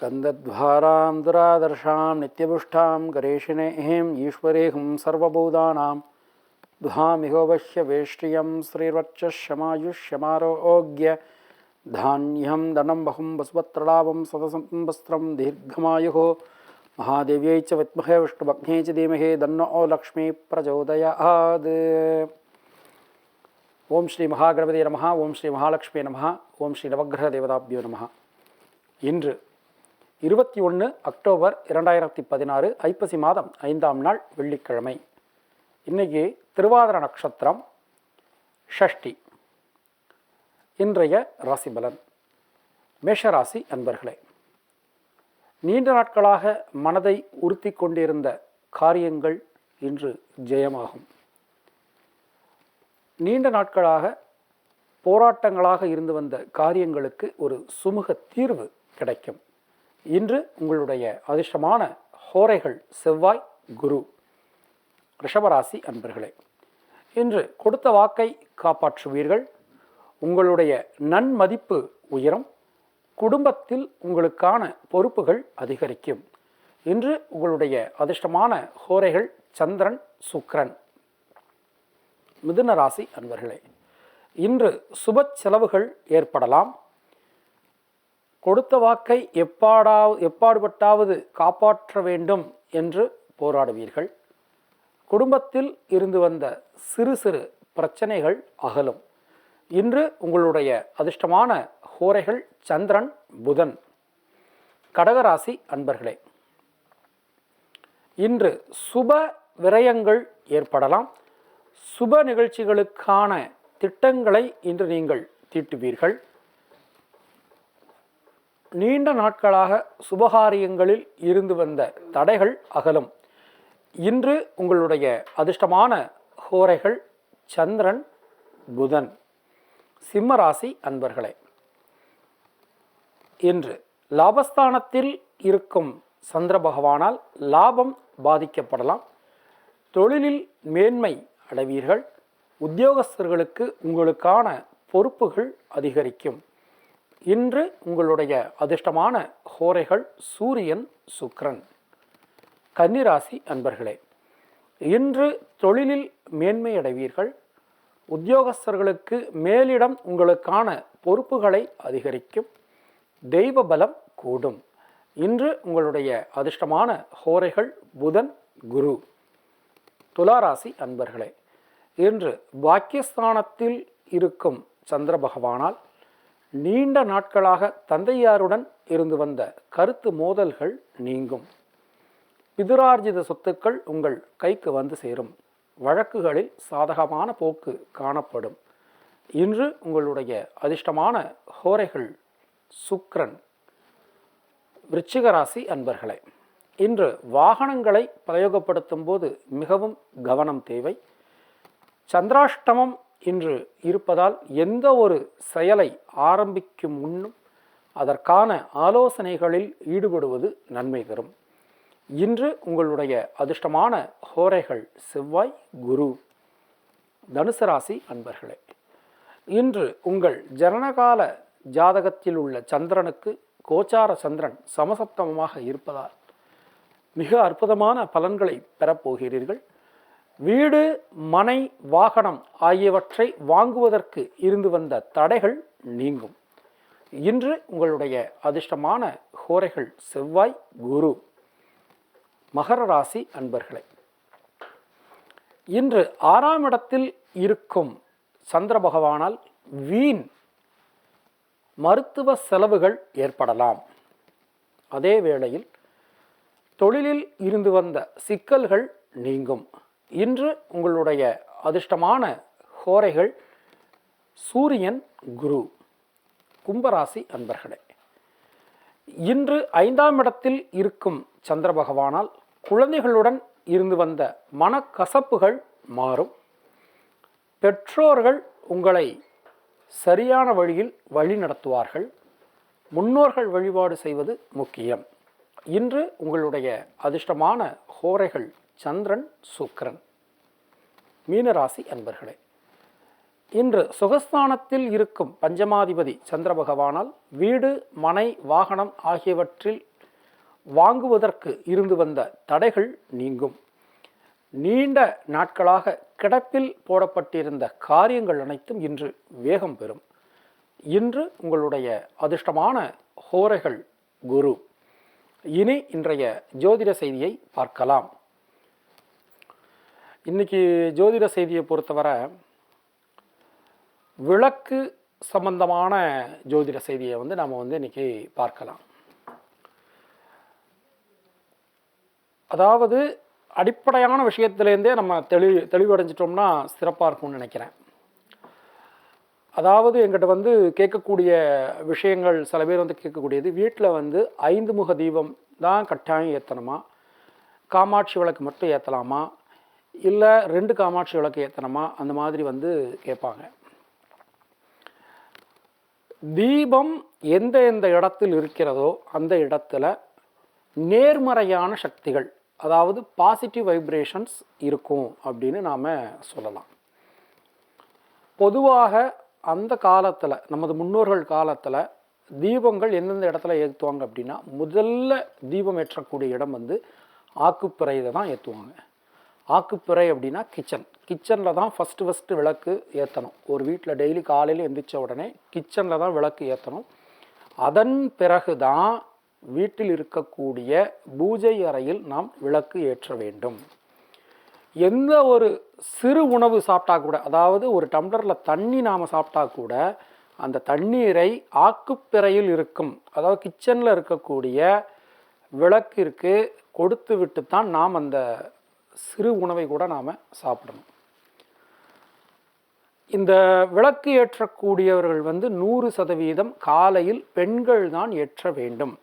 गन्धद्वारां दुरादर्शां नित्यपुष्टां गरेशिनेहीं ईश्वरेहं सर्वभूतानां दुहामिहोवश्य वेष्ट्रियं श्रीर्वक्षमायुष्यमारोग्य धान्यं धनं बहुं वसुपत्रलाभं सतसं वस्त्रं दीर्घमायुः महादेव्यै च विद्महे विष्णुभग्ने च धीमहि दन्नो लक्ष्मी प्रचोदयात् ஓம் ஸ்ரீ மகாகணபதி நமஹ ஓம் ஸ்ரீ மகாலட்சுமி நமஹ ஓம் ஸ்ரீ நவக்கிரக தேவதாபியோ நமஹ இன்று இருபத்தி ஒன்று அக்டோபர் இரண்டாயிரத்தி பதினாறு ஐப்பசி மாதம் ஐந்தாம் நாள் வெள்ளிக்கிழமை. இன்றைக்கி திருவாதிர நட்சத்திரம் ஷஷ்டி இன்றைய ராசி பலன் மேஷராசி அன்பர்களே. நீண்ட நாட்களாக மனதை உறுத்தி கொண்டிருந்த காரியங்கள் இன்று ஜெயமாகும். நீண்ட நாட்களாக போராட்டங்களாக இருந்து வந்த காரியங்களுக்கு ஒரு சுமூக தீர்வு கிடைக்கும். இன்று உங்களுடைய அதிர்ஷ்டமான ஹோரைகள் செவ்வாய் குரு ரிஷபராசி அன்பர்களே இன்று கொடுத்த வாக்கை காப்பாற்றுவீர்கள். உங்களுடைய நன்மதிப்பு உயரும். குடும்பத்தில் உங்களுக்கான பொறுப்புகள் அதிகரிக்கும். இன்று உங்களுடைய அதிர்ஷ்டமான ஹோரைகள் சந்திரன் சுக்ரன் மிதுன ராசி அன்பர்களே இன்று சுப செலவுகள் ஏற்படலாம். கொடுத்த வாக்கை எப்பாடாவது எப்பாடுபட்டாவது காப்பாற்ற வேண்டும் என்று போராடுவீர்கள். குடும்பத்தில் இருந்து வந்த சிறு சிறு பிரச்சனைகள் அகலும். இன்று உங்களுடைய அதிர்ஷ்டமான ஹோரைகள் சந்திரன் புதன். கடகராசி அன்பர்களே இன்று சுப விரயங்கள் ஏற்படலாம். சுப நிகழ்ச்சிகளுக்கான திட்டங்களை இன்று நீங்கள் தீட்டுவீர்கள். நீண்ட நாட்களாக சுபகாரியங்களில் இருந்து வந்த தடைகள் அகலும். இன்று உங்களுடைய அதிர்ஷ்டமான ஹோரைகள் சந்திரன் புதன் சிம்மராசி அன்பர்களே இன்று லாபஸ்தானத்தில் இருக்கும் சந்திர பகவானால் லாபம் பாதிக்கப்படலாம். தொழிலில் மேன்மை அடைவீர்கள். உத்தியோகஸ்தர்களுக்கு உங்களுக்கான பொறுப்புகள் அதிகரிக்கும். இன்று உங்களுடைய அதிர்ஷ்டமான ஹோரைகள் சூரியன் சுக்ரன் கன்னிராசி அன்பர்களே இன்று தொழிலில் மேன்மை அடைவீர்கள். உத்தியோகஸ்தர்களுக்கு மேலிடம் உங்களுக்கான பொறுப்புகளை அதிகரிக்கும். தெய்வ பலம் கூடும். இன்று உங்களுடைய அதிர்ஷ்டமான ஹோரைகள் புதன் குரு. துளாராசி அன்பர்களே இன்று பாக்கியஸ்தானத்தில் இருக்கும் சந்திர பகவானால் நீண்ட நாட்களாக தந்தையாருடன் இருந்து வந்த கருத்து மோதல்கள் நீங்கும். பிதுரார்ஜித சொத்துக்கள் உங்கள் கைக்கு வந்து சேரும். வழக்குகளில் சாதகமான போக்கு காணப்படும். இன்று உங்களுடைய அதிர்ஷ்டமான ஹோரைகள் சுக்ரன் விருச்சிகராசி அன்பர்களே இன்று வாகனங்களை பிரயோகப்படுத்தும் போது மிகவும் கவனம் தேவை. சந்திராஷ்டமம் இன்று இருப்பதால் எந்த ஒரு செயலை ஆரம்பிக்கும் முன்னும் அதற்கான ஆலோசனைகளில் ஈடுபடுவது நன்மை தரும். இன்று உங்களுடைய அதிர்ஷ்டமான ஹோரைகள் செவ்வாய் குரு தனுசு ராசி அன்பர்களே இன்று உங்கள் ஜனனகால ஜாதகத்தில் உள்ள சந்திரனுக்கு கோச்சார சந்திரன் சமசப்தமமாக இருப்பதால் மிக அற்புதமான பலன்களை பெறப்போகிறீர்கள். வீடு மனை வாகனம் ஆகியவற்றை வாங்குவதற்கு இருந்து வந்த தடைகள் நீங்கும். இன்று உங்களுடைய அதிர்ஷ்டமான கோரைகள் செவ்வாய் குரு மகர ராசி அன்பர்களே. இன்று ஆறாம் இடத்தில் இருக்கும் சந்திர பகவானால் வீண் மருத்துவ செலவுகள் ஏற்படலாம். அதே வேளையில் தொழிலில் இருந்து வந்த சிக்கல்கள் நீங்கும். இன்று உங்களுடைய அதிர்ஷ்டமான ஹோரைகள் சூரியன் குரு கும்பராசி அன்பர்களே. இன்று ஐந்தாம் இடத்தில் இருக்கும் சந்திர பகவானால் குழந்தைகளுடன் இருந்து வந்த மனக்கசப்புகள் மாறும். பெற்றோர்கள் உங்களை சரியான வழியில் வழி நடத்துவார்கள். முன்னோர்கள் வழிபாடு செய்வது முக்கியம். இன்று உங்களுடைய அதிர்ஷ்டமான ஹோரைகள் சந்திரன் சுக்ரன் மீனராசி அன்பர்களே இன்று சுகஸ்தானத்தில் இருக்கும் பஞ்சமாதிபதி சந்திர பகவானால் வீடு மனை வாகனம் ஆகியவற்றில் வாங்குவதற்கு இருந்து வந்த தடைகள் நீங்கும். நீண்ட நாட்களாக கிடப்பில் போடப்பட்டிருந்த காரியங்கள் அனைத்தும் இன்று வேகம் பெறும். இன்று உங்களுடைய அதிர்ஷ்டமான ஹோரைகள் குரு. இனி இன்றைய ஜோதிட செய்தியை பார்க்கலாம். இன்றைக்கி ஜோதிட செய்தியை பொறுத்தவரை விளக்கு சம்பந்தமான ஜோதிட செய்தியை வந்து நம்ம வந்து இன்னைக்கு பார்க்கலாம். அதாவது அடிப்படையான விஷயத்துலேருந்தே நம்ம தெளி தெளிவடைஞ்சிட்டோம்னா சிறப்பாக இருக்கும்னு நினைக்கிறேன். அதாவது எங்கிட்ட வந்து கேட்கக்கூடிய விஷயங்கள் சில பேர் வந்து கேட்கக்கூடியது வீட்டில் வந்து ஐந்து முக தீபம் தான் கட்டாயம் ஏற்றணுமா காமாட்சி விளக்கு மட்டும் ஏற்றலாமா இல்லை ரெண்டு காமாட்சி விளக்கு ஏற்றணுமா அந்த மாதிரி வந்து கேட்பாங்க. தீபம் எந்த எந்த இடத்தில் இருக்கிறதோ அந்த இடத்துல நேர்மறையான சக்திகள் அதாவது பாசிட்டிவ் வைப்ரேஷன்ஸ் இருக்கும் அப்படின்னு நாம் சொல்லலாம். பொதுவாக அந்த காலத்தில் நமது முன்னோர்கள் காலத்தில் தீபங்கள் எந்தெந்த இடத்துல ஏற்றுவாங்க அப்படின்னா முதல்ல தீபம் ஏற்றக்கூடிய இடம் வந்து ஆக்குப்பிறையில் தான் ஏற்றுவாங்க ஆக்குப்பிறை அப்படின்னா கிச்சன். கிச்சனில் தான் ஃபஸ்ட்டு ஃபஸ்ட்டு விளக்கு ஏற்றணும் ஒரு வீட்டில் டெய்லி காலையில் எந்திரிச்ச உடனே கிச்சனில் தான் விளக்கு ஏற்றணும் அதன் பிறகு தான் வீட்டில் இருக்கக்கூடிய பூஜை அறையில் நாம் விளக்கு ஏற்ற வேண்டும். எந்த ஒரு சிறு உணவு சாப்பிட்டா கூட அதாவது ஒரு டம்ளரில் தண்ணி நாம் சாப்பிட்டா கூட அந்த தண்ணீரை ஆக்குப்பிறையில் இருக்கும் அதாவது கிச்சனில் இருக்கக்கூடிய விளக்கிற்கு கொடுத்து விட்டு தான் நாம் அந்த சிறு உணவை கூட நாம் சாப்பிடணும். இந்த விளக்கு ஏற்றக்கூடியவர்கள் வந்து நூறு சதவீதம் காலையில் பெண்கள் தான் ஏற்ற வேண்டும்.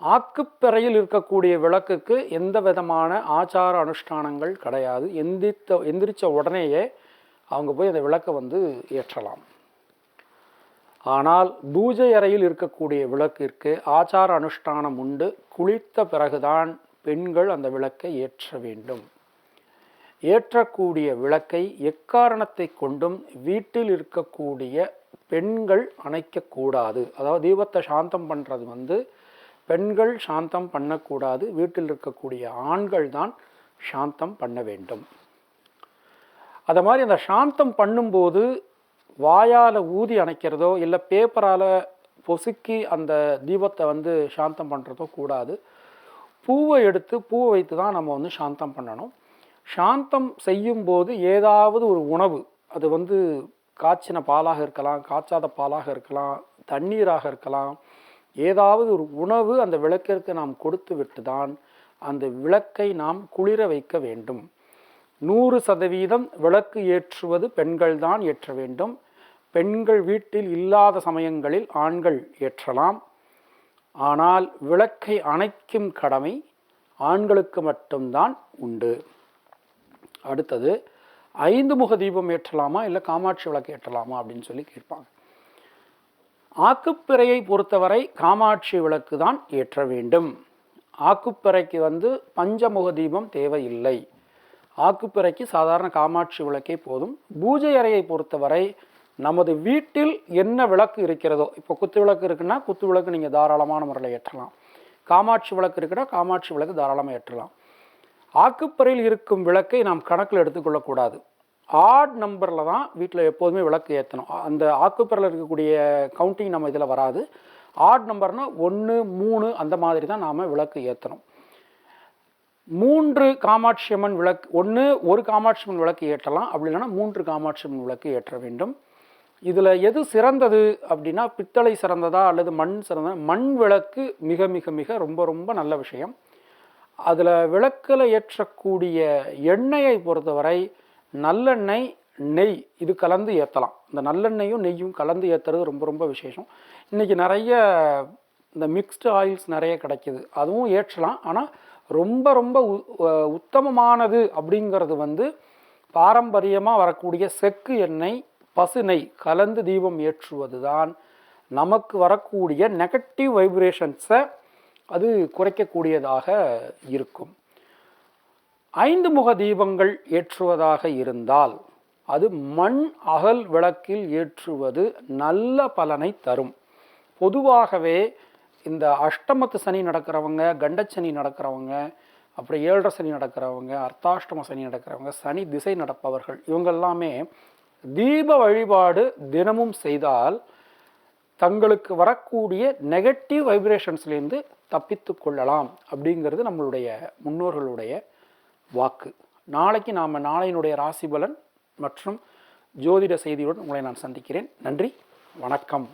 ஆக்குப்பெறையில் இருக்கக்கூடிய விளக்குக்கு எந்த விதமான ஆச்சார அனுஷ்டானங்கள் கிடையாது. எந்திரித்த எந்திரிச்ச உடனேயே அவங்க போய் அந்த விளக்கை வந்து ஏற்றலாம். ஆனால் பூஜை அறையில் இருக்கக்கூடிய விளக்கிற்கு ஆச்சார அனுஷ்டானம் உண்டு. குளித்த பிறகுதான் பெண்கள் அந்த விளக்கை ஏற்ற வேண்டும். ஏற்றக்கூடிய விளக்கை எக்காரணத்தை கொண்டும் வீட்டில் இருக்கக்கூடிய பெண்கள் அணைக்கக்கூடாது. அதாவது தீபத்தை சாந்தம் பண்ணுறது வந்து பெண்கள் சாந்தம் பண்ணக்கூடாது வீட்டில் இருக்கக்கூடிய ஆண்கள் தான் சாந்தம் பண்ண வேண்டும். அதை மாதிரி அந்த சாந்தம் பண்ணும்போது வாயால் ஊதி அணைக்கிறதோ இல்லை பேப்பரால் பொசுக்கி அந்த தீபத்தை வந்து சாந்தம் பண்ணுறதோ கூடாது. பூவை எடுத்து பூவை வைத்து தான் நம்ம வந்து சாந்தம் பண்ணணும். சாந்தம் செய்யும்போது ஏதாவது ஒரு உணவு அது வந்து காய்ச்சின பாலாக இருக்கலாம் காய்ச்சாத பாலாக இருக்கலாம் தண்ணீராக இருக்கலாம் ஏதாவது ஒரு உணவு அந்த விளக்கிற்கு நாம் கொடுத்து விட்டு தான் அந்த விளக்கை நாம் குளிர வைக்க வேண்டும். நூறு சதவீதம் விளக்கு ஏற்றுவது பெண்கள் தான் ஏற்ற வேண்டும். பெண்கள் வீட்டில் இல்லாத சமயங்களில் ஆண்கள் ஏற்றலாம். ஆனால் விளக்கை அணைக்கும் கடமை ஆண்களுக்கு மட்டும்தான் உண்டு. அடுத்தது ஐந்து முக தீபம் ஏற்றலாமா? இல்லை காமாட்சி விளக்கு ஏற்றலாமா? அப்படின்னு சொல்லி கேட்பாங்க. ஆக்குப்பிறையை பொறுத்தவரை காமாட்சி விளக்கு தான் ஏற்ற வேண்டும். ஆக்குப்பிறைக்கு வந்து பஞ்சமுக தீபம் தேவையில்லை. ஆக்குப்பிறைக்கு சாதாரண காமாட்சி விளக்கே போதும். பூஜை அறையை பொறுத்தவரை நமது வீட்டில் என்ன விளக்கு இருக்கிறதோ இப்போ குத்து விளக்கு இருக்குன்னா குத்து விளக்கு நீங்கள் தாராளமான முறையில் ஏற்றலாம். காமாட்சி விளக்கு இருக்குன்னா காமாட்சி விளக்கு தாராளமாக ஏற்றலாம். ஆக்குப்பறையில் இருக்கும் விளக்கை நாம் கணக்கில் எடுத்துக்கொள்ளக்கூடாது. ஆட் நம்பரில் தான் வீட்டில் எப்போதுமே விளக்கு ஏற்றணும் அந்த ஆக்குப்பறையில் இருக்கக்கூடிய கவுண்டிங் நம்ம இதில் வராது. ஆட் நம்பர்னால் ஒன்று மூணு அந்த மாதிரி தான் நாம் விளக்கு ஏற்றணும் மூன்று காமாட்சி அம்மன் விளக்கு ஒன்று ஒரு காமாட்சி அம்மன் விளக்கு ஏற்றலாம். அப்படி இல்லைன்னா மூன்று காமாட்சி அம்மன் விளக்கு ஏற்ற வேண்டும். இதில் எது சிறந்தது அப்படின்னா பித்தளை சிறந்ததா அல்லது மண் சிறந்ததா மண் விளக்கு மிக மிக மிக ரொம்ப ரொம்ப நல்ல விஷயம். அதில் விளக்கில் ஏற்றக்கூடிய எண்ணெயை பொறுத்தவரை நல்லெண்ணெய் நெய் இது கலந்து ஏற்றலாம். இந்த நல்லெண்ணெயும் நெய்யும் கலந்து ஏற்றுறது ரொம்ப ரொம்ப விசேஷம். இன்றைக்கி நிறைய இந்த மிக்ஸ்டு ஆயில்ஸ் நிறைய கிடைக்கிது. அதுவும் ஏற்றலாம். ஆனால் ரொம்ப ரொம்ப உ- உத்தமமானது அப்படிங்கிறது வந்து பாரம்பரியமாக வரக்கூடிய செக்கு எண்ணெய் பசுனை கலந்து தீபம் ஏற்றுவது தான் நமக்கு வரக்கூடிய நெகட்டிவ் வைப்ரேஷன்ஸை அது குறைக்கக்கூடியதாக இருக்கும். ஐந்து முக தீபங்கள் ஏற்றுவதாக இருந்தால் அது மண் அகல் விளக்கில் ஏற்றுவது நல்ல பலனை தரும். பொதுவாகவே இந்த அஷ்டமத்து சனி நடக்கிறவங்க கண்டச்சனி நடக்கிறவங்க அப்புறம் ஏழரை சனி நடக்கிறவங்க அர்த்தாஷ்டம சனி நடக்கிறவங்க சனி திசை நடப்பவர்கள் இவங்க எல்லாமே தீப வழிபாடு தினமும் செய்தால் தங்களுக்கு வரக்கூடிய நெகட்டிவ் வைப்ரேஷன்ஸ்லேருந்து தப்பித்து கொள்ளலாம் அப்படிங்கிறது நம்மளுடைய முன்னோர்களுடைய வாக்கு. நாளைக்கு நாம் நாளையினுடைய ராசி பலன் மற்றும் ஜோதிட செய்தியுடன் உங்களை நான் சந்திக்கிறேன். நன்றி வணக்கம்.